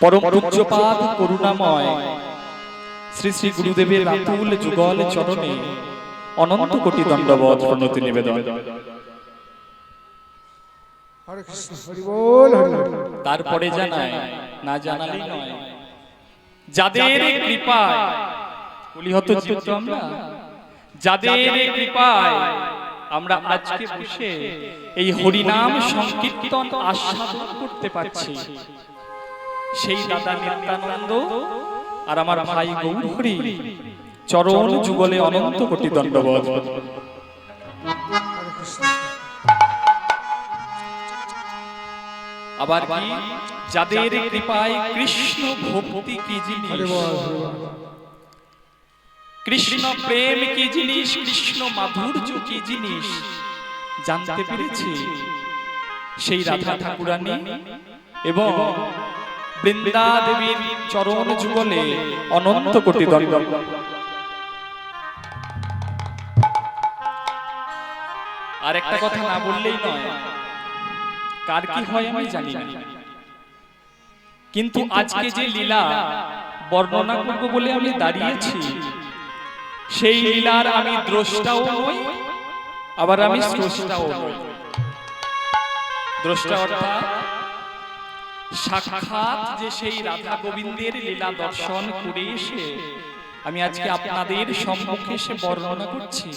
পরম পূজ্যপাদ করুণাময়। শ্রী শ্রী গুরুদেবের রাতুল যুগল চরণে অনন্ত কোটি দণ্ডবধ প্রণতি নিবেদন। হরে কৃষ্ণ হরি বল হরি বল। তারপরে জানায় না জানালেই নয়। যাদের কৃপায় আমরা যাদের কৃপায় আমরা আজকে বসে এই হরিনাম সংকীর্তন আস্বাদন করতে পারছি। সেই দাদা নিত্যানন্দ আর আমার ভাই গৌর চরণ যুগলে অনন্ত কোটি দণ্ডবধ। কৃষ্ণ আবার কি? যাদের কৃপায় কৃষ্ণ ভক্তি কি জিনিস? কৃষ্ণ প্রেম কি জিনিস? কৃষ্ণ মাধুর্য কি জিনিস? জানতে পেরেছি। সেই রাধা ঠাকুরানী এবং বৃন্দা দেবীর চরণ যুগলে অনন্ত কোটি দণ্ড। আর একটা কথা না বললেই নয় কার কি হয় আমি জানি না। কিন্তু আজকে যে লীলা বর্ণনা করব বলে আমি দাঁড়িয়েছি সেই লীলার আমি দ্রষ্টাও নই আবার আমি স্রষ্টাও নই। দ্রষ্টা অর্থাৎ সাক্ষাৎ যে সেই রাধা গোবিন্দের লীলা দর্শন করে এসে আমি আজকে আপনাদের সম্মুখে এসে বর্ণনা করছি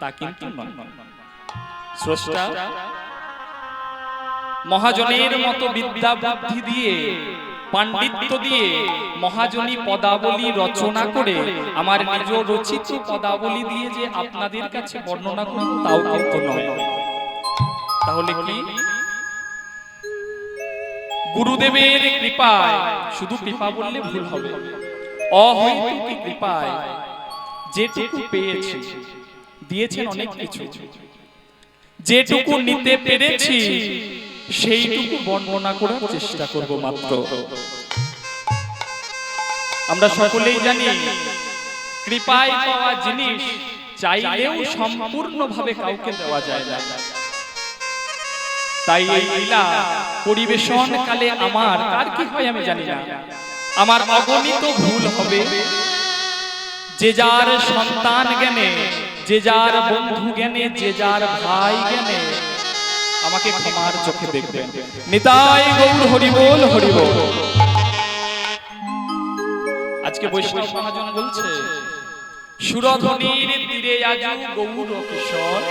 তা কিন্তু নয়। স্রষ্টা মহাজনের মতো বিদ্যা বুদ্ধি দিয়ে পাণ্ডিত্য দিয়ে মহাজনী পদাবলী রচনা করে আমার নিজ রচিত পদাবলী দিয়ে যে আপনাদের কাছে বর্ণনা করব তাও কিন্তু নয়। তাহলে কি? গুরুদেবের কৃপায় শুধু কৃপা বললে ভুল হবে। অহৈতুকী কৃপায় যেটুকু পেয়েছি দিয়েছেন অনেক কিছু। যেটুকু নিতে পেরেছি সেইটুকু বর্ণনা করার চেষ্টা করব মাত্র। আমরা সকলেই জানি কৃপায় পাওয়া জিনিস চাইলেও সম্পূর্ণভাবে কাউকে দেওয়া যায় না। তাই এই লীলা পরিবেশন কালে আমার কার কি হয় আমি জানি না। আমার অগণিত ভুল হবে। যে যার সন্তান জ্ঞানে, যে যার বন্ধু জ্ঞানে, যে যার ভাই জ্ঞানে, আমাকে ক্ষমার চোখে দেখবেন। নিতাই গৌর হরিবোল হরিবোল আজকে বৈষ্ণব মহাজন বলছে সুরধনির তীরে আজু গৌর কিশোর।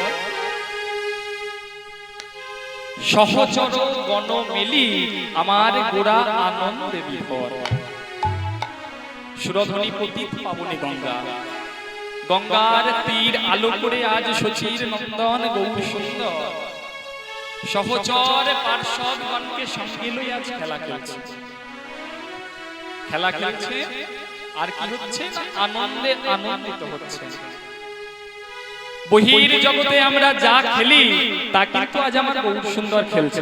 সহচর গণ মিলি আমার গোড়া আনন্দে বিভোর। সুরধনী পাবনী গঙ্গা। গঙ্গার তীর আলো করে আজ সচির নন্দন গৌর সুন্দর। সহচর পার্শ্বদগণকে সঙ্গে লই আজ খেলা খেলছে। খেলা খেলছে? আর কি হচ্ছে? আনন্দে আনন্দিত হচ্ছে। বহির জগতে আমরা যা খেলি, তা কিন্তু আজ আমার গৌর সুন্দর খেলছে।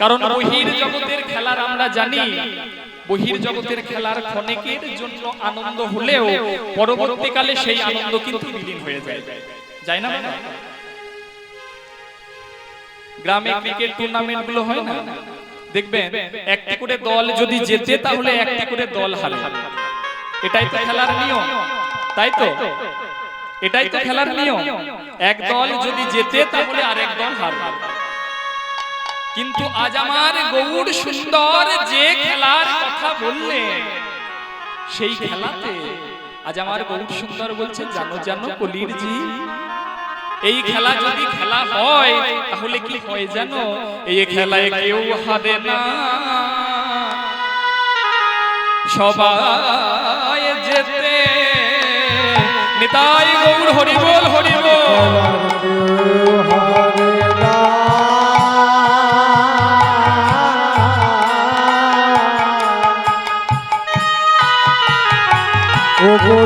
কারণ বহির জগতের খেলার আমরা জানি, বহির জগতের খেলার ক্ষণিকের জন্য আনন্দ হলেও পরবর্তীকালে সেই আনন্দ কিন্তু বিলীন হয়ে যায়। যায় না গ্রামে ক্রিকেট টুর্নামেন্টগুলো হয় না? দেখবেন, একটি করে দল যদি জেতে, তাহলে একটি করে দল হারে। এটাই তো খেলার নিয়ম। তাই তো? এটাই তো খেলার নিয়ম। এক দল যদি জেতে তাহলে আরেক দল হারবে। কিন্তু আজ আমার গৌর সুন্দর যে খেলার কথা বললেন সেই খেলাতে আজ আমার গৌর সুন্দর বলছে জানো জানো কলির জি এই খেলা যদি খেলা হয় তাহলে কি হয় জানো? এই খেলায় কেউ হারে না। সবাই নিতাই গৌর হরিবল হরিবল। ও কেউ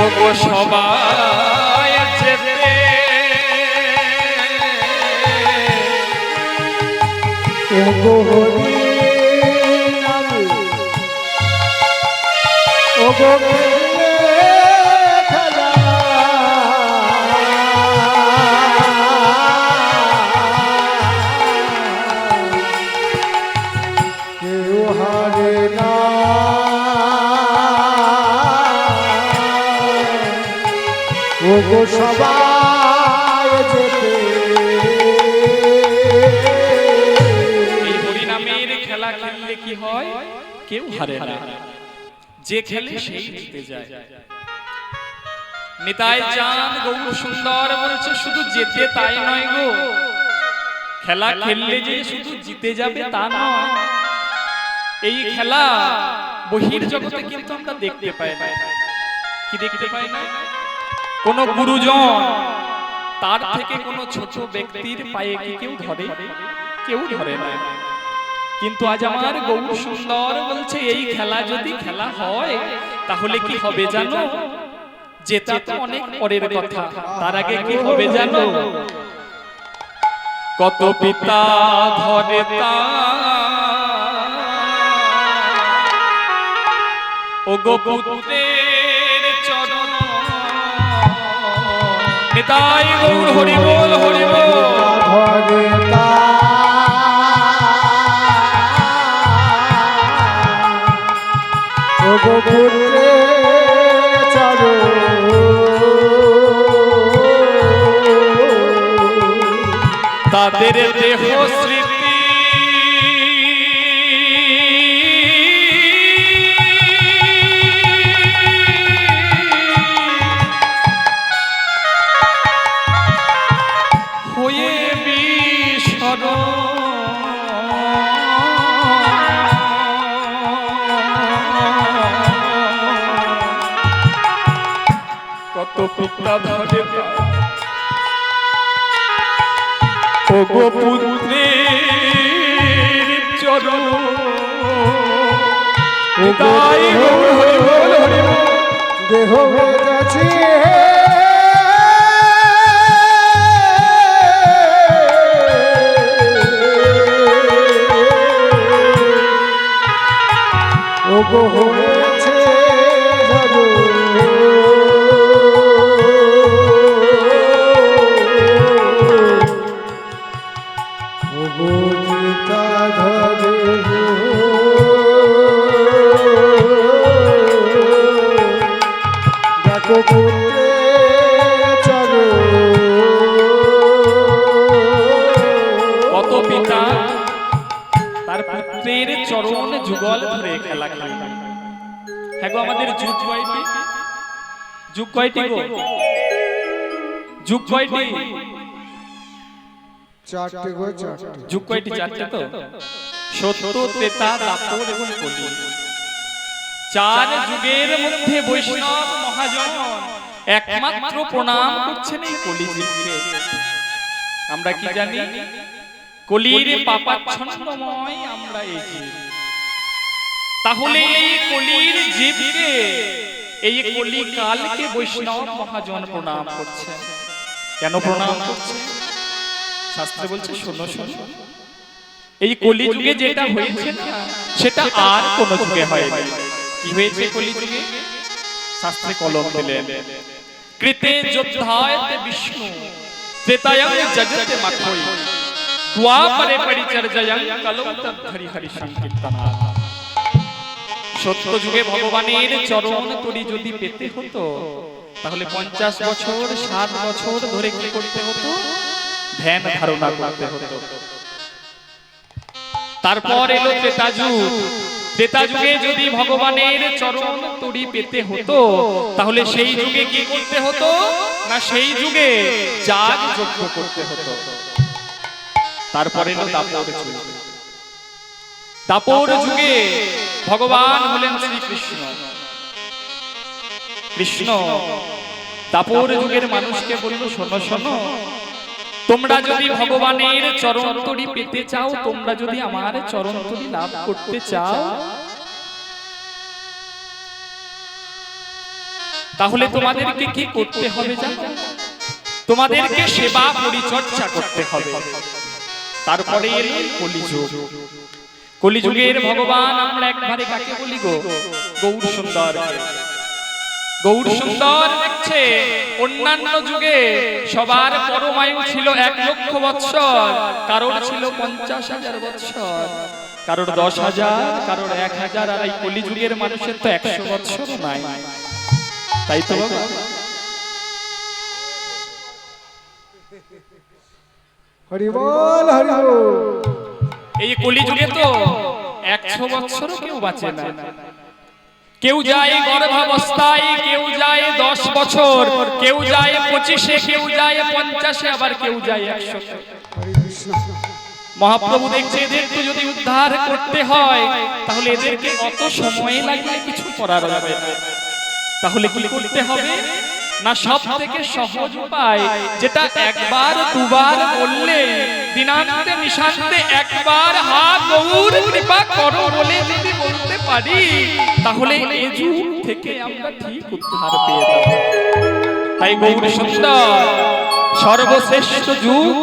ও গো সবাই যেতে। ওগো হরি ওগো ওগো সবাই খেলা খেললে কি হয়? কেউ হারে না। যে খেলে সেই জিতে যায়। নিতাই চাঁদ, গৌর সুন্দর বলছে, শুধু যেতে তাই নয় গো। খেলা খেললে যে শুধু জিতে যাবে তা নয়। এই খেলা বহির জগতে কিন্তু আমরা দেখতে পাই না। কি দেখতে পাই না? কোন গুরুজন তার থেকে কোন ছোট ব্যক্তির পায়ে কি কেউ ধরে? কেউ ধরে না। কিন্তু আজ আমার গৌর সুন্দর বলছে এই খেলা যদি খেলা হয় তাহলে কি হবে জানো? যেটা তো অনেক পরের কথা। তার আগে কি হবে জানো? কত পিতা ধরে তা ও গো নিতাই গৌর হরি বল হরি বল। তাদের দেহ স্মৃতি ও পুত্রের চরণ তাই হরি বল হরি দেহ গেছে। ওগো হয়েছে কয়টি গো? যুগ কয়টি? চারটে গো চারটে যুগ কয়টি? চারটে তো? সত্য তেতা দাপর এবং কলি চার যুগের মধ্যে বৈষ্ণব মহাজন। একমাত্র প্রণাম করছেন এই কলিযুগকে আমরা কি জানি? কলির পাপাচ্ছন্নময় আমরা এই জীব। তাহলে এই কলির জীবকে এই কলি কালকে বৈষ্ণব মহাজন প্রণাম করছেন কেন প্রণাম করছেন শাস্ত্রে বলছে, শোনো শোনো। এই কলি যুগে যেটা হয়েছে সেটা আর কোন যুগে হয়নি। কি হয়েছে কলি যুগে? শাস্ত্রে কলম দিলেন। কৃতে যোদ্ধায়তে বিষ্ণু, ত্রেতায়ং জগতে মাখৈ দ্বাপরে পরিচর্যায়ং কলম তদ্ধরি হরি সংকীর্তনা সত্য যুগে ভগবানের চরণ তরি যদি পেতে হতো, তাহলে পঞ্চাশ বছর, ষাট বছর ধরে কি করতে হতো? ধ্যান ধারণা করতে হতো। তারপর এলো ত্রেতা যুগ যদি ভগবানের চরণ তরি পেতে হতো, তাহলে সেই যুগে কি করতে হতো? না, সেই যুগে যাগ যজ্ঞ করতে হতো। তারপরে এলো দাপর যুগে ভগবান হলেন শ্রীকৃষ্ণ। কৃষ্ণ দাপর যুগের মানুষকে বলল, শোনো শোনো। তোমরা যদি ভগবানের চরণতরি পেতে চাও, তোমরা যদি আমার চরণতরি লাভ করতে চাও। তাহলে তোমাদেরকে কি করতে হবে জানো? তোমাদেরকে সেবা পরিচর্যা করতে হবে। তারপরে এলো কলিযুগ। কলিযুগের ভগবান আমরা একবারে কাকে বলি গো? গৌর সুন্দর। গৌর সুন্দর। দেখছে অন্যান্য যুগে সবার পরমায়ু ছিল এক লক্ষ বৎসর। কারোর ছিল পঞ্চাশ হাজার বৎসর। কারোর দশ হাজার কারোর এক হাজার আর এই কলিযুগের মানুষের তো একশো বৎসর। নাই। তাই তো বাবা? হরিবল হরিবল এই কলিযুগে তো একশো বৎসরও কেউ বাঁচে না। কেউ যায় গর্ভাবস্থায়, কেউ যায় দশ বছর, কেউ যায় পঁচিশে, কেউ যায় পঞ্চাশে, আবার কেউ যায় একশো। মহাপ্রভু দেখছে এদেরকে যদি উদ্ধার করতে হয়, তাহলে এদেরকে অত সময় লাগলে কিছু করার যাবে তাহলে কি করতে হবে? না সব থেকে সহজ উপায়, যেটা একবার, দুবার বললে, দিনান্তে নিশান্তে একবার, হা, গৌর, কৃপা করো বলে যদি বলতে পারি, তাহলে এই যুগ থেকে আমরা ঠিক উদ্ধার পেয়ে যাব। তাই গৌর সুন্দর, সর্বশ্রেষ্ঠ যুগ,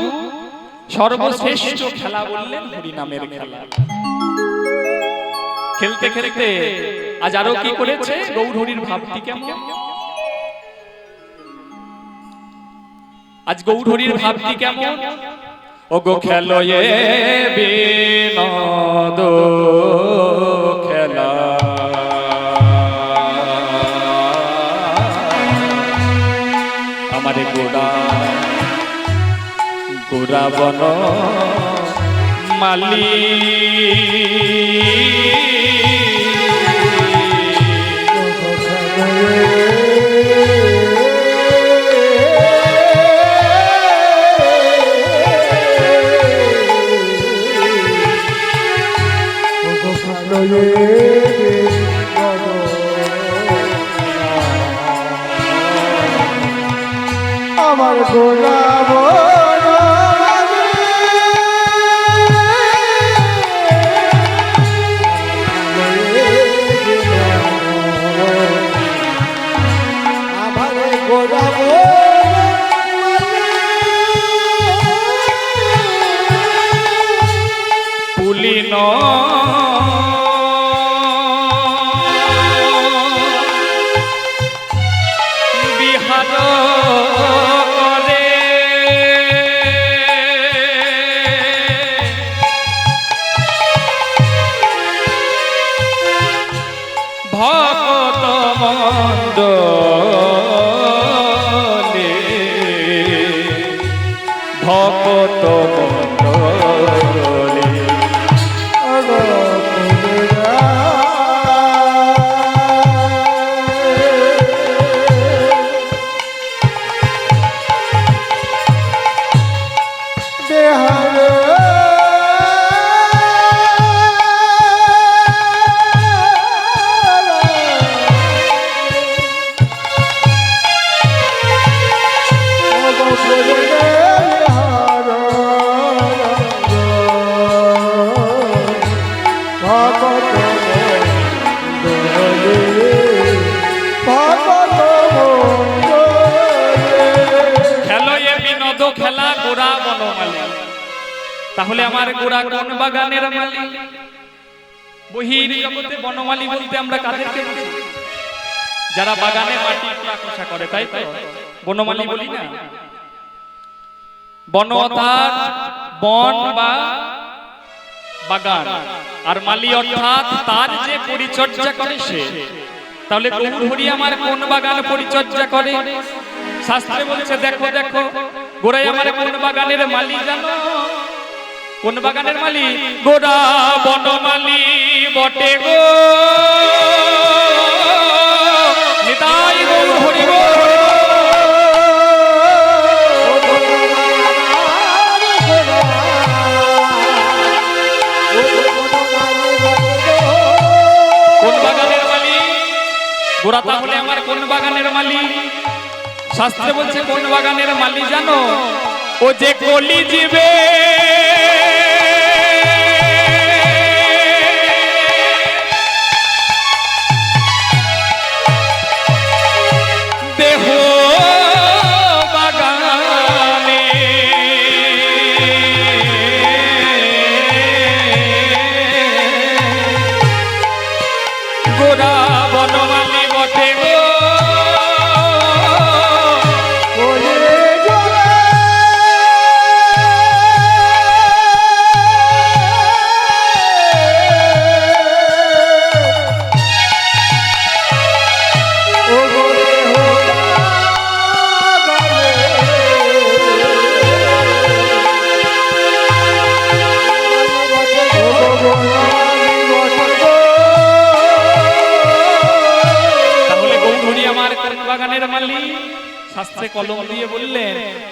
সর্বশ্রেষ্ঠ খেলা বললেন হরিনামের খেলা। খেলতে খেলতে আজ আরও কি করেছে? গৌরহরির ভাবটি কেমন? আজ গৌরহরির ভাবটি কেমন? ও গো খেলো এ বিনোদ খেলা। আমারে গোড়া গোড়া বন মালি আমার গোলাপ আমরা কাদেরকে বুঝি যারা বাগানে মাটি খোসা করে তাই তো? বনমালী বলি না? বন অর্থাৎ বন বা বাগান। আর মালি অর্থাৎ তার যে পরিচর্যা করে সে। তাহলে গৌরহরি আমার কোন বাগান পরিচর্যা করে? শাস্ত্রে বলছে দেখো দেখো গোড়াই আমার কোন বাগানের মালি জানো? কোন বাগানের মালি গোড়া বনমালি বটে গো। নিতাই গৌর কোন বাগানের মালি গোড়া তাহলে আমার কোন বাগানের মালি শাস্ত্রে বলছে, কোন বাগানের মালি জানো? ও যে কলি জীবে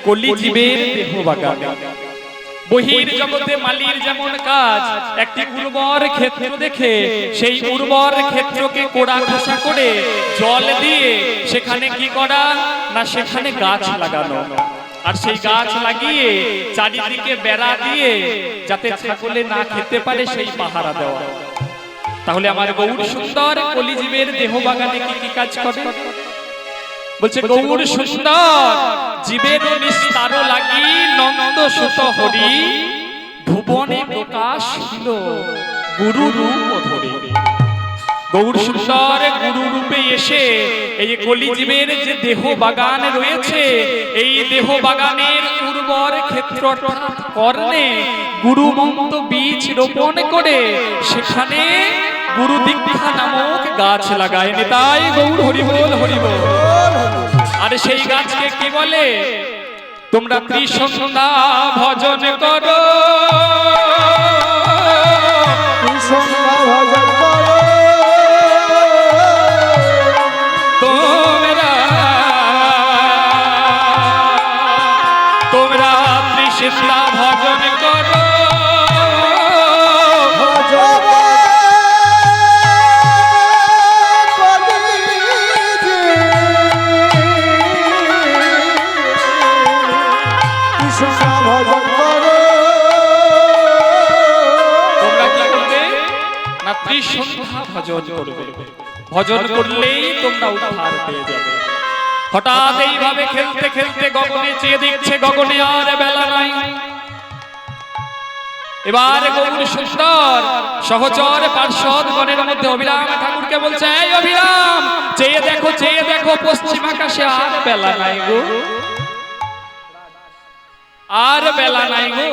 কলি জীবের দেহ বাগান। বহির জগতে মালির যেমন কাজ একটি উর্বর ক্ষেত্র দেখে সেই উর্বর ক্ষেত্রকে কোড়া ঘষা করে জল দিয়ে সেখানে কি করা? না সেখানে গাছ লাগানো। আর সেই গাছ লাগিয়ে চারিদিকে বেড়া দিয়ে যাতে ছাগলে না খেতে পারে সেই পাহারা দেওয়া। তাহলে আমার গৌর সুন্দর কলিজীবের দেহ বাগানে কি কি কাজ করে? বলছে গৌর সুন্দর জীবের নিস্তার লাগি নন্দ সুত হরি ভুবনে প্রকাশ ছিল গুরু রূপ ধরে। গৌর সুন্দর গুরু রূপে এসে এই কলিজীবের যে দেহ বাগান রয়েছে এই দেহ বাগানের উর্বর ক্ষেত্র কর্ণে গুরু মন্ত বীজ রোপণ করে সেখানে গুরু দীক্ষা নামক গাছ লাগায় তাই গৌর হরিবল হরিবল আর সেই গাছকে কি বলে? তোমরা ত্রিসন্ধ্যা ভজন করো। কৃষ্ণ তোমরা তোমরা ত্রিসন্ধ্যা ভজন করো। না ত্রিসন্ধ্যা ভজন করবে। ভজন করলেই তোমরা উদ্ধার পেয়ে যাবে। হঠাৎ এইভাবে খেলতে খেলতে গগনে চেয়ে দেখছে গগনে আর বেলা নাই। এবার গৌর সুন্দর, সহচর পার্শ্বদ গণের মধ্যে অভিরাম ঠাকুরকে বলছে, এই অভিরাম, চেয়ে দেখো চেয়ে দেখো, পশ্চিম আকাশে আর বেলা নাই গো। আর বেলা নাই গো।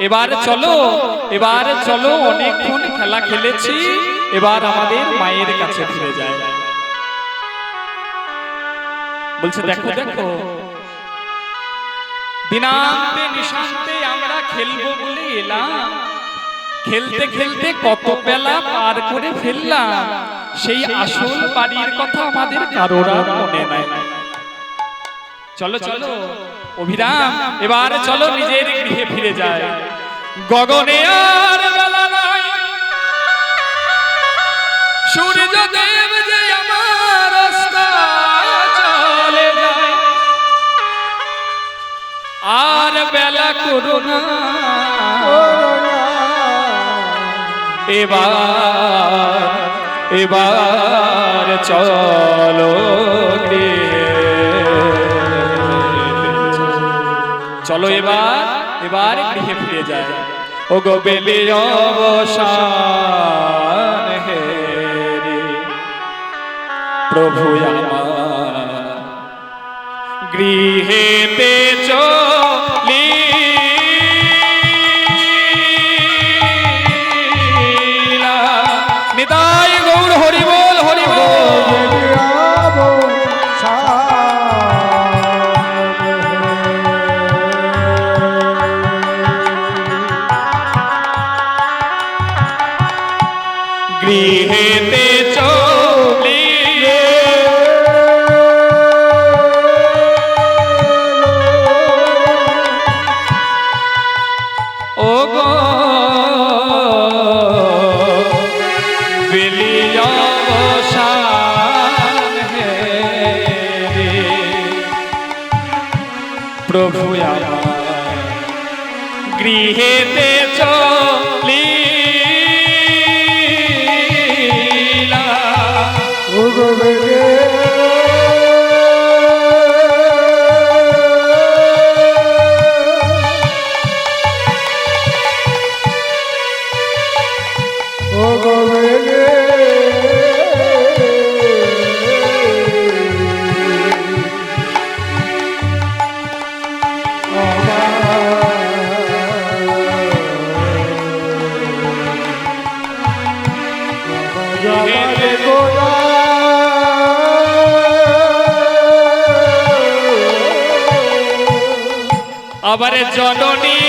এবার চলো এবার চলো অনেকক্ষণ খেলা খেলেছি এবার আমাদের মায়ের কাছে ফিরে যায় বলছে দেখো দেখো দিনান্তে নিশান্তে আমরা খেলব বলে এলাম। খেলতে খেলতে কত বেলা পার করে ফেললাম। সেই আসল বাড়ির কথা আমাদের কারোর মনে নাই। চলো। চলো। অভিরাম, এবার চলো নিজের গৃহে ফিরে যায় গগনে আর বেলা সূর্য দেব যে আমার রাস্তায় চলে যায়। আর বেলা করো এবার এবার চলো গৃহে। চলো এবার এবার গৃহে ফিরে যায় ও গো বেলি অবসান হে প্রভু আমার গৃহেতে চলি প্রভু আমার গৃহেতে আবার জননী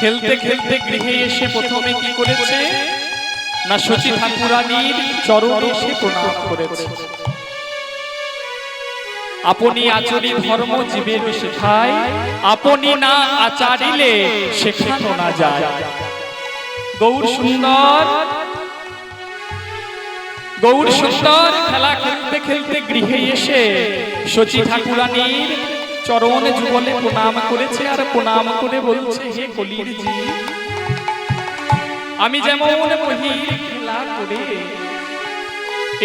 খেলতে খেলতে গৃহে এসে প্রথমে কি করেছে? না শচী ঠাকুরানীর চরণে এসে প্রণাম করেছে। আপনি আচরি ধর্ম জীবের শেখায় আপনি না আচারিলে শেখানো না যায়। গৌর সুন্দর গৌর সুন্দর খেলা খেলতে খেলতে গৃহে এসে শচী ঠাকুরানীর চরণ যুগলে প্রণাম করেছে আর প্রণাম করে বলছে হে কলির আমি যেমন মহির খেলা করে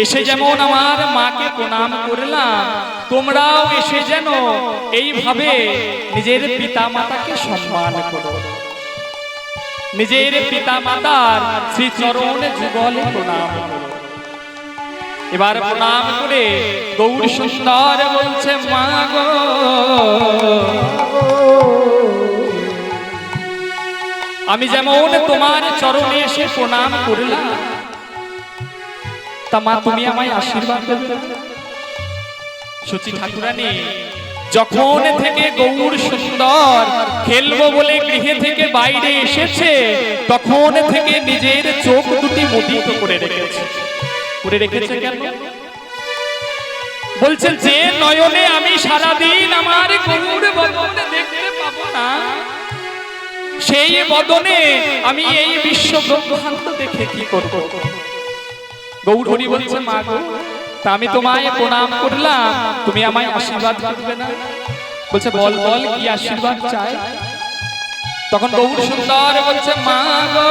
এসে যেমন আমার মাকে প্রণাম করলাম তোমরাও এসে যেন এইভাবে নিজের পিতা মাতাকে সম্মান করো। নিজের পিতা মাতার শ্রী চরণ যুগলে প্রণাম করো। এবার প্রণাম করে গৌর সুন্দর বলছে, মা আমি যেমন তোমার চরণে এসে প্রণাম করলাম, তা মা, তুমি আমায় আশীর্বাদ সচি ঠাকুরানী, যখন থেকে গৌর সুন্দর খেলব বলে গৃহে থেকে বাইরে এসেছে, তখন থেকে নিজের চোখ দুটি মুদিত করে রেখেছে। করে রেখেছে কেন? বলছে যে নয়নে আমি সারাদিন আমার গৌর বদনে দেখতে পাবো না। সেই বদনে আমি এই বিশ্ব ব্রহ্মাণ্ড দেখে কি করব? গৌর হরি বলছে মা গো তা আমি তোমায় প্রণাম করলাম। তুমি আমায় আশীর্বাদ করবে না? বলছে বল বল কি আশীর্বাদ চাই তখন গৌর সুন্দর বলছে মা গো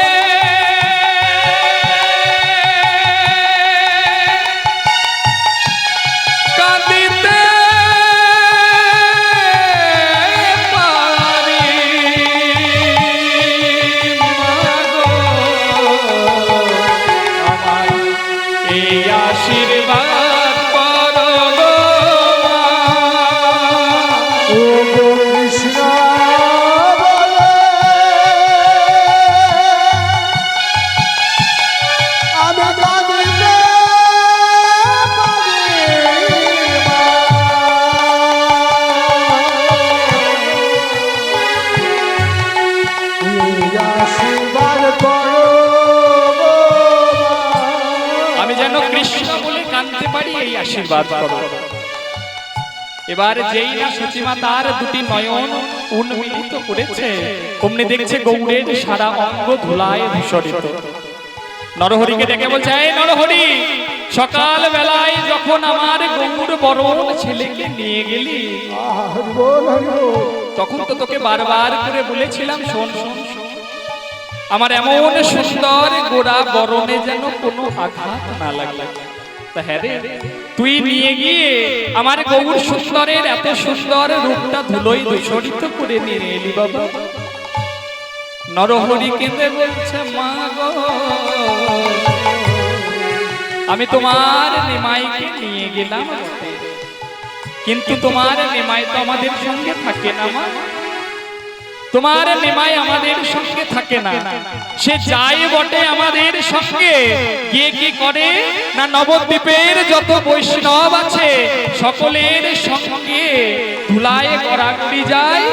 আশীর্বাদ করো। এবার যেই না সচিমা তার দুটি নয়ন উন্মিলিত করেছে অমনি দেখছে গৌরের সারা অঙ্গ ধুলায় ধূসরিত নরহরিকে ডেকে বলছে এই নরহরি সকাল বেলায় যখন আমার গৌর বরণ ছেলেকে নিয়ে গেলি। তখন তো তোকে বারবার করে বলেছিলাম শোন শোন শোন। আমার এমন সুন্দর গোড়া বরণে যেন কোনো আঘাত না লাগে। তা হ্যাঁ রে তুই নিয়ে গিয়ে আমার গৌর সুন্দরের এত সুন্দর রূপটা ধুলোই দূষরিত করে নিয়ে এলি বাবা। নরহরি কেঁদে বলছে, মা গো, আমি তোমার নিমাইকে নিয়ে গেলাম। কিন্তু তোমার নিমাই তো আমাদের সঙ্গে থাকে না মা। তোমার নিমাই আমাদের সঙ্গে থাকে না। সে যায় বটে আমাদের সঙ্গে। গিয়ে কি করে? না নবদ্বীপের যত বৈষ্ণব আছে, সকলের সঙ্গে ধুলায় গড়াগড়ি যায়,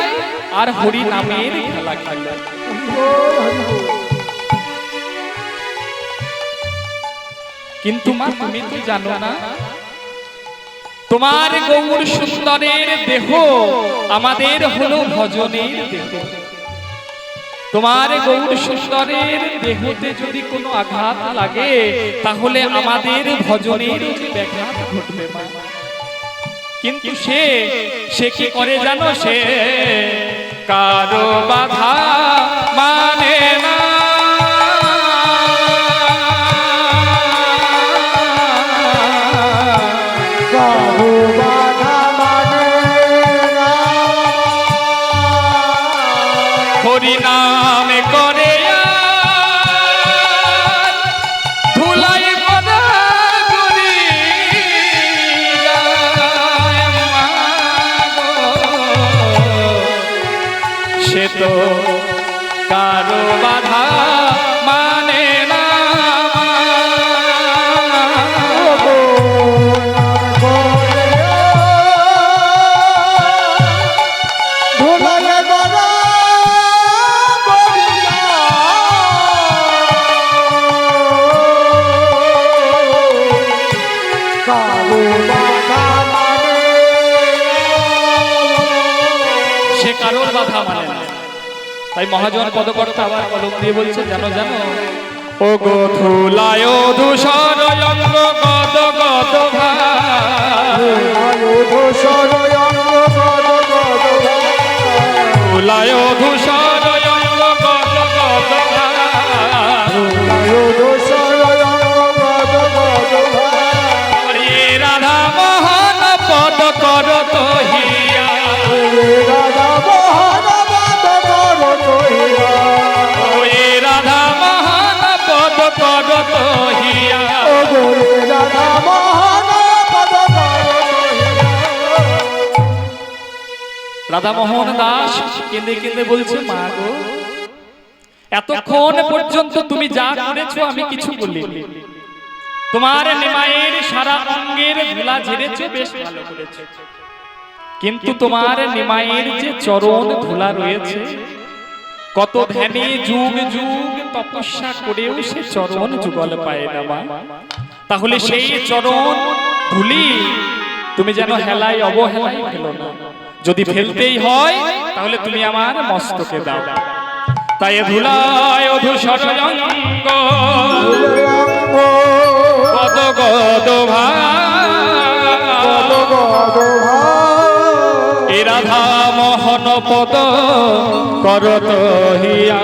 আর হরি নামের খেলা খেলা। কিন্তু মা, তুমি তো জানো না তোমার গৌর সুন্দরের দেহ আমাদের হলো ভজনের দেহ। তোমার গৌর সুন্দরের দেহতে যদি কোনো আঘাত লাগে তাহলে আমাদের ভজনের ব্যাঘাত ঘটবে। কিন্তু সে সে কি করে জানো সে? কারও বাধা মানে কারোর বাধা মানে না তাই মহাজন পদকর্তা আবার কলম দিয়ে বলছে জানো জানো ও গো ধুলায় ধূসর অঙ্গ গদ গদ ধূসর অঙ্গ ধুলায় অঙ্গ কর তো হিয়া ও গোরে রাধা মোহন বাদ কর কহিয়া রাধা মোহন দাস কেঁদে কেঁদে বলছে মা গো এতক্ষণ পর্যন্ত তুমি যা করেছ আমি কিছু বলিনি। তোমার নিমায়ের সারা অঙ্গের ধুলা ঝেড়েছো বেশ ভালো করেছ। কিন্তু তোমার নিমায়ের যে চরণ ধুলা রয়েছে কত ধ্যানে যুগ যুগ তপস্যা করেও সে চরণ যুগল পায় না মা। তাহলে সেই চরণ ধুলি তুমি যেন হেলায় অবহেলায় ফেলো না। যদি ফেলতেই হয় তাহলে তুমি আমার মস্তকে দাও। তাই ধুলায় অধূসর অঙ্গ কত ভাই এ রাধা মোহন পদ করত হিয়া।